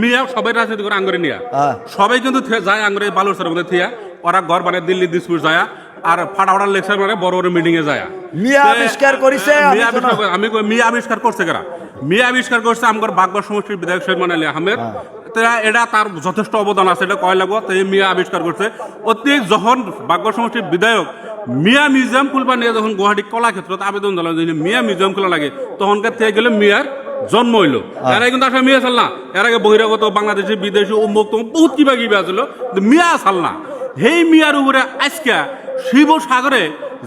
মিয়া সবাই রাজনীতি করে আঙ্গুরে নিয়া। হ্যাঁ। সবাই কিন্তু যায় আঙ্গুরে বালুরসের মধ্যে থিয়া। ওরা ঘর মানে দিল্লি দিসপুর যায়। আর ফাটাফাটা লেকচার মানে বড় বড় মিটিং এ যায়। মিয়া আবিষ্কার করিছে, আমি মিয়া আবিষ্কার করছে কারা? মিয়া আবিষ্কার করছে আমার বাগবা সমষ্টির বিধায়ক সৈয়দ আলী আহমেদ। তো এটা তার যথেষ্ট অবদান আছে এটা কয় লাগবো। তো এই মিয়া আবিষ্কার করছে। অতি যখন বাগবা সমষ্টির বিধায়ক মিয়া মিউজিয়াম খুলবা নিয়ে যখন গুয়াহাটি কলাক্ষেত্রতে আবেদন যে মিয়া মিউজিয়াম খোলা লাগে তখনকার থেকে গেলে মিয়ার জন্ম হইল। এরা কিন্তু আসলে মিয়া না এর আগে বহিরাগত বাংলাদেশি, বিদেশি উন্মুক তুমুক বহুত কিবা কিবা আছিল। কিন্তু মিয়া না সেই মিয়ার উপরে আজকে শিবসাগরে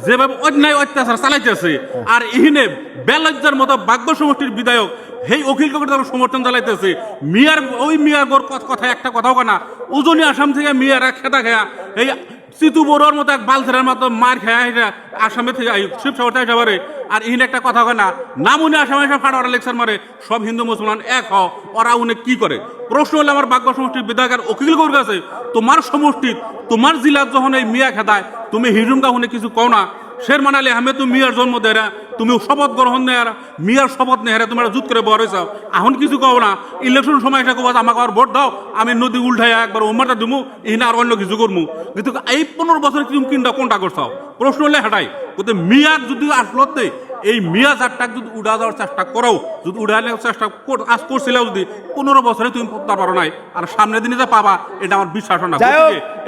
যেভাবে অন্যায় অত্যাচার চালাইতেছে, আর ইহিনে বেলজ্জার মতো বাগ্য সমষ্টির বিধায়ক, সেই অখিল কাকুর তারা সমর্থন চালাইতেছে মিয়ার, ওই মিয়ার গোর কথা একটা কথাও কানা উজনি আসাম থেকে মিয়ারা খেতা খেয়া এই চিতু বড়ুয়ার মতো এক বালছেরার মতো মার খেয়া আসামে থেকে শিবসাগর থেকে আসতে আর ইহিন একটা কথা হয় না, নামুনি আসামে এসে ফাটা লেকচার মারে, সব হিন্দু মুসলমান এক হও, ওরা উনি কি করে? প্রশ্ন হলে, আমার বাক্য সমষ্টির বিধায়কের অকিল গৌর কাছে তোমার সমষ্টি, তোমার জেলার যখন এই মিয়া খেদায়, তুমি হিজুমকা হুনে কিছু কও না? শের মানালি আহমেদ, তুমি মিয়ার জন্ম দেরা তুমি শপথ গ্রহণ নেয়ার মিয়ার শপথ নেহারা তোমার জুত করে বড় হয়েছাও এখন কিছু কও না ইলেকশন সময় এসে কবা আমাকে আর ভোট দাও আমি নদী উল্টাই একবার উম্মাটা দিমু ইহিনা আর অন্য কিছু করমু। কিন্তু এই পনেরো বছর তুমি কিনটা কোনটা করছাও? প্রশ্ন হলে হেটাই। কিন্তু মিয়ার যদি আসলতে এই মিয়া জাতটাক যদি উড়া দেওয়ার চেষ্টা করো যদি উড়া নেওয়ার চেষ্টা আজ করছিলে যদি পনেরো বছরে তুমি পড়তে পারো নাই। আর সামনের দিনে যে পাবা এটা আমার বিশ্বাস না।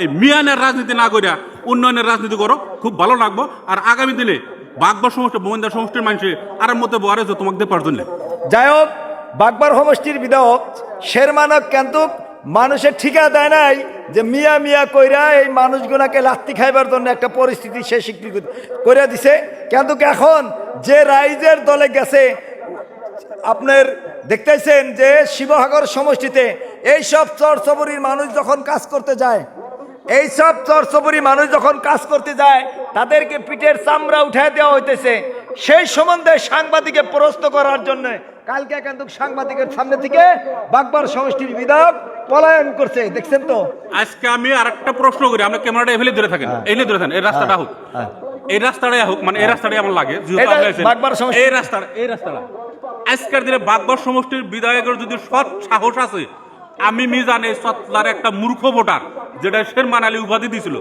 এই মিয়ানের রাজনীতি না করিয়া উন্নয়নের রাজনীতি করো খুব ভালো লাগবো। আর আগামী দিনে বাগবা সমষ্টি মোমিনদার সমষ্টির মানুষের আর বহারে যে তোমাকে দেবার জন্য। যাই হোক বাগবার সমষ্টির বিধায়ক শেরমানক কিন্তু মানুষের ঠিকা দেয় নাই যে মিয়া মিয়া কইরা এই মানুষগুলাকে লাত্তি খাইবার জন্য একটা পরিস্থিতি সে স্বীকৃতি করে দিছে। কিন্তু এখন যে রাইজের দলে গেছে, আপনার দেখতেছেন যে শিবসাগর সমষ্টিতে এই সব চরচবরির মানুষ যখন কাজ করতে যায় এই সব চরচবরি মানুষ যখন কাজ করতে যায় তাদেরকে পিঠের চামড়া উঠায় দেওয়া হইতেছে। সেই সম্বন্ধে সাংবাদিকে প্রশ্ন করার জন্য কালকে কিন্তু সাংবাদিকের সামনে থেকে বাগবার সমষ্টির বিধায়ক পলায়ন করছে দেখছেন তো? আজকে আমি আর একটা প্রশ্ন করি আমরা ক্যামেরাটা এভেলে ধরে থাকেন। এই নিয়ে ধরে থাকেন এই রাস্তাটা হোক। হ্যাঁ। এই রাস্তাটাই হোক মানে এই রাস্তাটাই আমার লাগে। এই রাস্তাটা এই রাস্তাটা। আজকের দিনে বাগবার সমষ্টির বিধায়কের যদি সৎ সাহস আছে আমি মিজান এই সতলার একটা মূর্খ ভোটার, যেটা শেরমান আলী উপাধি দিছিল।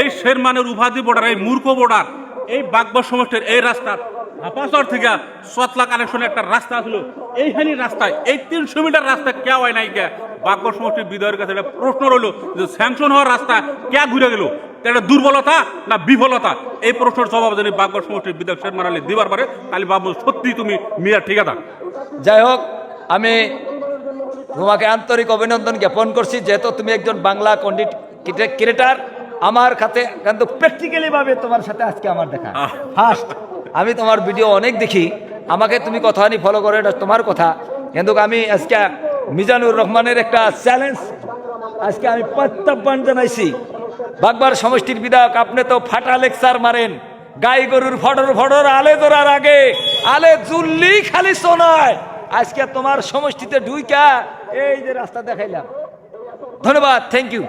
এই শেরমানের উপাধি ভোটার, এই মূর্খ ভোটার, এই বাগবার সমষ্টির এই রাস্তার হাপাচর থেকে সতলা কানেকশনে একটা রাস্তা ছিল। এইখানি রাস্তায়, এই তিনশো মিটার রাস্তা কে হয় নাই কে? বাগবার সমষ্টির বিধায়কের কাছে একটা প্রশ্ন রইল যে স্যাংশন হওয়ার রাস্তা কে ঘুরে গেল এটা দুর্বলতা না বিফলতা? এই প্রশ্নের জবাব জানি বাগবার সমষ্টির বিধায়ক শেরমান আলী দিবার পারে। তাহলে বাবু সত্যি তুমি মিয়া ঠিকাদার। যাই হোক, আমি তোমাকে আন্তরিক অভিনন্দন জ্ঞাপন করছি যেহেতু তুমি একজন বাংলা কন্ডিট ক্রিয়েটার আমার খাতে কিন্তু প্র্যাকটিক্যালি ভাবে তোমার সাথে আজকে আমার দেখা। ফার্স্ট আমি তোমার ভিডিও অনেক দেখি। আমাকে তুমি কথা নি ফলো করো এটা তোমার কথা। কিন্তু আমি আজকে মিজানুর রহমানের একটা চ্যালেঞ্জ আজকে আমি প্রত্যাহ্বান জানাইছি। বাগবার সমষ্টির বিধায়ক আপনি তো ফাটা লেকচার মারেন। গাই গরুর ফটর ফটর আলে ধরার আগে। আলে জুল্লি খালি শোনায় আজকে তোমার সমষ্টিতে ঢুইকা এই যে রাস্তা দেখাইলাম। ধন্যবাদ থ্যাংক ইউ